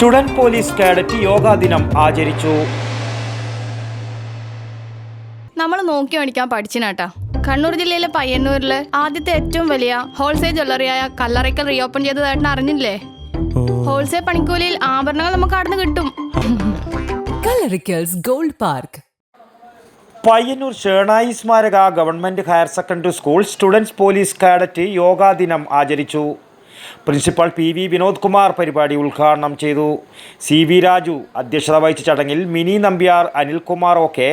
Student police cadet yoga ദിനം ആചരിച്ചു. നമ്മൾ നോക്കി മേടിക്കാൻ പഠിച്ചിനാട്ടാ കണ്ണൂർ ജില്ലയിലെ പയ്യന്നൂരിലെ ആദ്യത്തെ ഏറ്റവും വലിയ ഹോൾസെയിൽ ജ്വല്ലറിയായ കല്ലറയ്ക്കൽ റീഓപ്പൺ ചെയ്തതായിട്ട് അറിഞ്ഞില്ലേ? ഹോൾസെയിൽ പണിക്കൂലിയിൽ ആഭരണങ്ങൾ നമുക്ക് അവിടെ നിന്ന് കിട്ടും. Kallarakkals gold park. Payyanur Shenoy സ്മാരക government higher secondary school students police cadet yoga ദിനം ആചരിച്ചു. Principal P V Vinod Kumar പരിപാടി ഉദ്ഘാടനം ചെയ്തു. സി വി രാജു അധ്യക്ഷത വഹിച്ച ചടങ്ങിൽ Mini Nambiar Anilkumar O K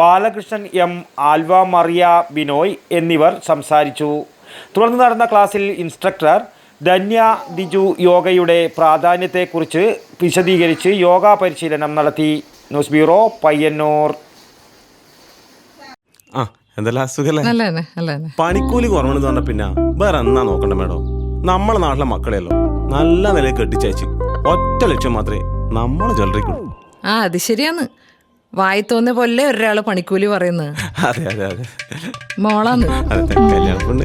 Balakrishnan M Alva Maria Binoy എന്നിവർ സംസാരിച്ചു. തുടർന്ന് നടന്ന ക്ലാസ്സിൽ ഇൻസ്ട്രക്ടർ ധന്യ ദിജു യോഗയുടെ പ്രാധാന്യത്തെക്കുറിച്ച് വിശദീകരിച്ച് യോഗ പരിശീലനം നടത്തി. News bureau Payyanur. ആ എന്തെല്ലാം സുഖല്ലേ നല്ല തന്നെ പണിക്കൂലി കുറവാണെന്ന് പറഞ്ഞ പിന്നെ വേറെ എന്നാ നോക്കണ്ട മേഡം? നമ്മളെ നാട്ടിലെ മക്കളെയല്ലോ നല്ല നിലയിൽ കെട്ടിച്ചയച്ച് ഒറ്റ ലക്ഷം മാത്രമേ നമ്മളെ ജ്വല്ലറിക്കുള്ളൂ ആ അത് ശരിയാണ്. വായി തോന്നിയ പോലെ ഒരാൾ പണിക്കൂലി പറയുന്നത് അതെ അതെ അതെ. മോളാന്ന് അതെ കല്യാണപ്പുണ്ട്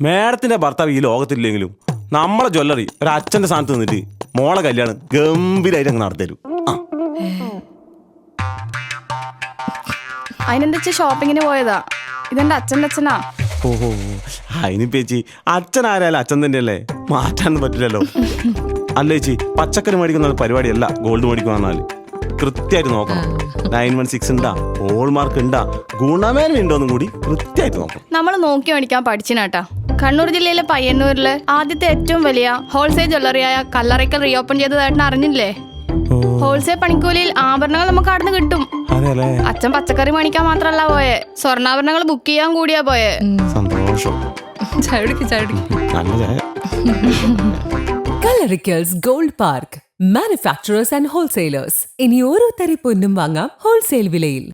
മേഡത്തിന്റെ ഭർത്താവ് ഈ ലോകത്തില്ലെങ്കിലും നമ്മളെ ജ്വല്ലറി ഒരു അച്ഛന്റെ സ്ഥാനത്ത് നിന്നിട്ട് മോളെ കല്യാണം ഗംഭീരമായിട്ട് അങ്ങ് നടത്തരും ആ അതിനെന്താ ഷോപ്പിങ്ങിന് പോയതാ? ഇതെന്റെ അച്ഛന്റെ അച്ഛനാ. ഓഹോ അതിന് പേച്ചി അച്ഛൻ ആരായാലും അച്ഛൻ തന്നെയല്ലേ? മാറ്റാനൊന്നും പറ്റില്ലല്ലോ. അല്ല ചേച്ചി പച്ചക്കറി മേടിക്കുന്ന പരിപാടിയല്ല ഗോൾഡ് പറഞ്ഞാൽ കൃത്യമായിട്ട് നോക്കണം. നയൻ വൺ സിക്സ് ഉണ്ടാ ഹോൾ മാർക്ക് ഉണ്ടാ ഗുണമേന്മ ഉണ്ടോന്നും കൂടി കൃത്യമായിട്ട് നോക്കണം. നമ്മൾ നോക്കി മേടിക്കാൻ പഠിച്ചിനാട്ടാ. കണ്ണൂർ ജില്ലയിലെ പയ്യന്നൂരിലെ ആദ്യത്തെ ഏറ്റവും വലിയ ഹോൾസെയിൽ ജ്വല്ലറിയായ കല്ലറയ്ക്കൽ റീഓപ്പൺ ചെയ്തതായിട്ട് അറിഞ്ഞില്ലേ? ഹോൾസെയിൽ പണിക്കൂലിയിൽ ആഭരണങ്ങൾ നമുക്ക് അവിടെ നിന്ന് കിട്ടും. അല്ലേ അച്ഛൻ പച്ചക്കറി മേടിക്കാൻ മാത്രല്ല പോയെ. സ്വർണാഭരണങ്ങൾ ബുക്ക് ചെയ്യാൻ കൂടിയാ പോയെ. സന്തോഷം. ചവിടിക്ക് ചവിടിക്ക് നല്ല ചായ. Wholesalers Gold Park. Manufacturers and wholesalers. ഇനി ഓരോ തരി പൊന്നും വാങ്ങാം ഹോൾസെയിൽ വിലയിൽ.